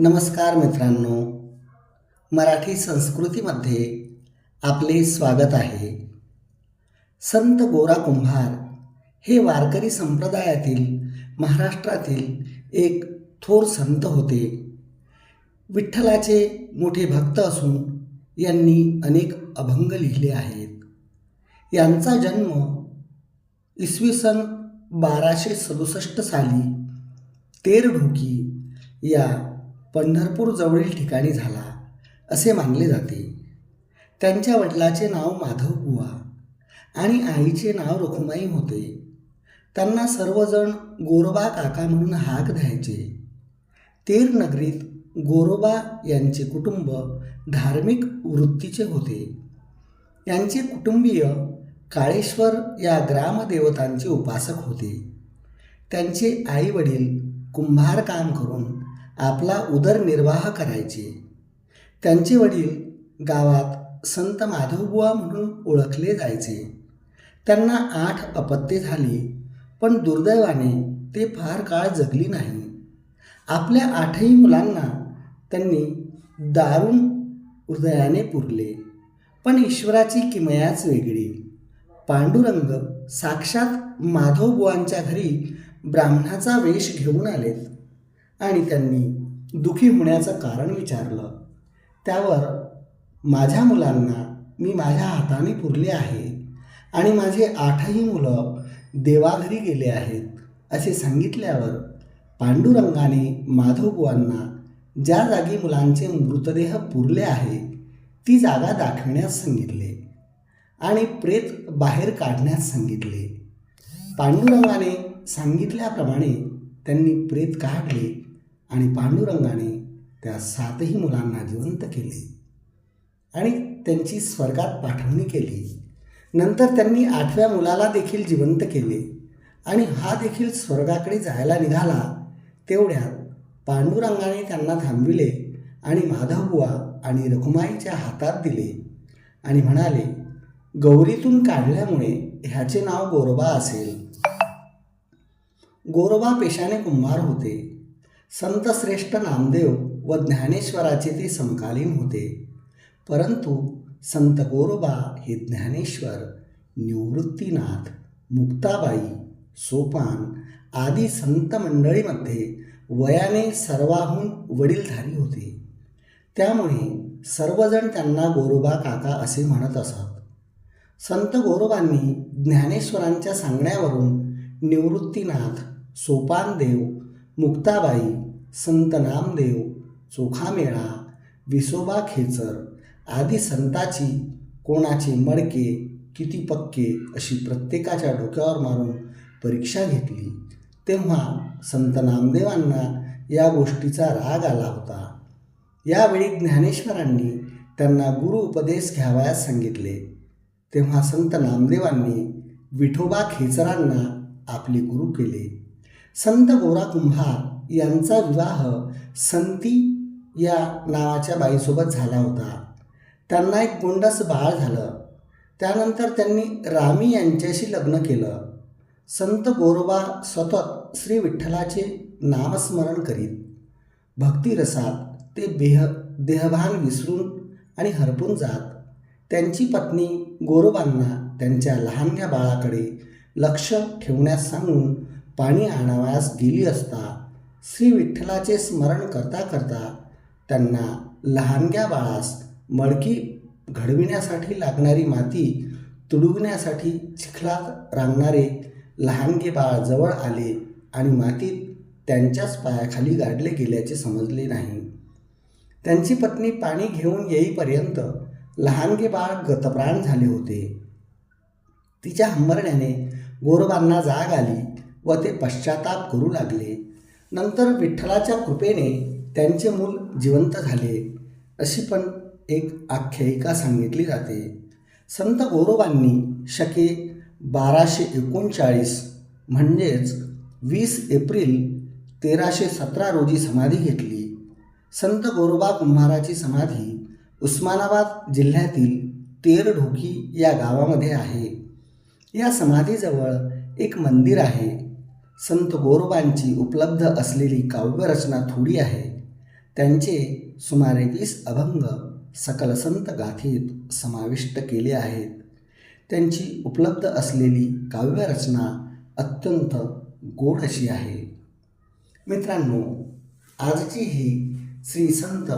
नमस्कार मित्रांनो. मराठी संस्कृतीमध्ये आपले स्वागत आहे. संत गोरा कुंभार हे वारकरी संप्रदायातील महाराष्ट्रातील एक थोर संत होते. विठ्ठलाचे मोठे भक्त असून यांनी अनेक अभंग लिहिले आहेत. यांचा जन्म इसवी सन बाराशे सदुसष्ट साली तेरढोकी या पंढरपूर जवळील ठिकाणी झाला असे मानले जाते. त्यांच्या वडिलाचे नाव माधव बुवा आणि आईचे नाव रखुमाई होते. त्यांना सर्वजण गोरोबा काका म्हणून हाक द्यायचे. तेर नगरीत गोरोबा यांचे कुटुंब धार्मिक वृत्तीचे होते. यांचे कुटुंबीय काळेश्वर या ग्रामदेवतांचे उपासक होते. त्यांचे आई वडील कुंभार काम करून आपला उदरनिर्वाह करायचे. त्यांचे वडील गावात संत माधवबुवा म्हणून ओळखले जायचे. त्यांना आठ अपत्ये झाली पण दुर्दैवाने ते फार काळ जगली नाही. आपल्या आठही मुलांना त्यांनी दारुण हृदयाने पुरले पण ईश्वराची किमयाच वेगळी. पांडुरंग साक्षात माधवबुवांच्या घरी ब्राह्मणाचा वेश घेऊन आलेत. आणि त्यांनी दुखी होण्याचं कारण विचारलं. त्यावर माझ्या मुलांना मी माझ्या हाताने पुरले आहे आणि माझे आठही मुलं देवाघरी गेले आहेत असे सांगितल्यावर पांडुरंगाने माधवबुवांना ज्या जागी मुलांचे मृतदेह पुरले आहे ती जागा दाखविण्यास सांगितले आणि प्रेत बाहेर काढण्यास सांगितले. पांडुरंगाने सांगितल्याप्रमाणे त्यांनी प्रेत काढले आणि पांडुरंगाने त्या सातही मुलांना जिवंत केले. आणि त्यांची स्वर्गात पाठवणी केली. नंतर त्यांनी आठव्या मुलाला देखील जिवंत केले आणि हा देखील स्वर्गाकडे जायला निघाला. तेवढ्यात पांडुरंगाने त्यांना थांबविले आणि माधवबुवा आणि रखुमाईच्या हातात दिले आणि म्हणाले गौरीतून काढल्यामुळे ह्याचे नाव गोरोबा असेल. गोरोबा पेशाने कुंभार होते. संतश्रेष्ठ नामदेव व ज्ञानेश्वराचे ते समकालीन होते. परंतु संत गोरोबा हे ज्ञानेश्वर निवृत्तीनाथ मुक्ताबाई सोपान आदी संत मंडळीमध्ये वयाने सर्वाहून वडीलधारी होते. त्यामुळे सर्वजण त्यांना गोरोबा काका असे म्हणत असत. संत गोरोबांनी ज्ञानेश्वरांच्या सांगण्यावरून निवृत्तीनाथ सोपानदेव मुक्ताबाई संत नामदेव चोखामेळा विसोबा खेचर आदी संताची कोणाचे मडके किती पक्के अशी प्रत्येकाच्या डोक्यावर मारून परीक्षा घेतली. तेव्हा संत नामदेवांना या गोष्टीचा राग आला होता. यावेळी ज्ञानेश्वरांनी त्यांना गुरु उपदेश घ्यावयास सांगितले. तेव्हा संत नामदेवांनी विठोबा खेचरांना आपले गुरु केले. संत गोरा कुंभार यांचा विवाह संती या नावाच्या बाईसोबत झाला होता. त्यांना एक गोंडस बाळ झालं. त्यानंतर त्यांनी रामी यांच्याशी लग्न केलं. संत गोरोबा सतत श्री विठ्ठलाचे नामस्मरण करीत. भक्तिरसात ते बेह देहभान विसरून आणि हरपून जात. त्यांची पत्नी गोरोबांना त्यांच्या लहानग्या बाळाकडे लक्ष ठेवण्यास सांगून पाणी आणावयास गेली असता श्री विठ्ठलाचे स्मरण करता करता त्यांना लहानग्या बाळास मडकी घडविण्यासाठी लागणारी माती तुडवण्यासाठी चिखलात रांगणारे लहानगे बाळ जवळ आले आणि मातीत त्यांच्याच पायाखाली गाडले गेल्याचे समजले नाही. त्यांची पत्नी पाणी घेऊन येईपर्यंत लहानगे बाळ गतप्राण झाले होते. तिच्या हंबरण्याने गोरबांना जाग आली. व ते पश्चाताप करू लागले. नंतर विठ्ठलाच्या कृपेने त्यांचे मूल जिवंत झाले अशी पण एक आख्यायिका सांगितली जाते. संत गौरवांनी शके बाराशे एकोणचाळीस म्हणजेच वीस एप्रिल तेराशे सतरा रोजी समाधी घेतली. संत गोरोबा कुंभाराची समाधी उस्मानाबाद जिल्ह्यातील तेरढोकी या गावामध्ये आहे. या समाधीजवळ एक मंदिर आहे. संत गोरोबांची उपलब्ध असलेली काव्यरचना थोडी आहे. त्यांचे सुमारे वीस अभंग सकल संत गाथेत समाविष्ट केले आहेत. त्यांची उपलब्ध असलेली काव्यरचना अत्यंत गोड अशी आहे. मित्रांनो आजची ही श्री संत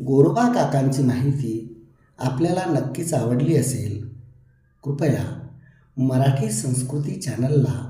गोरोबा काकांची माहिती आपल्याला नक्कीच आवडली असेल. कृपया मराठी संस्कृती चॅनलला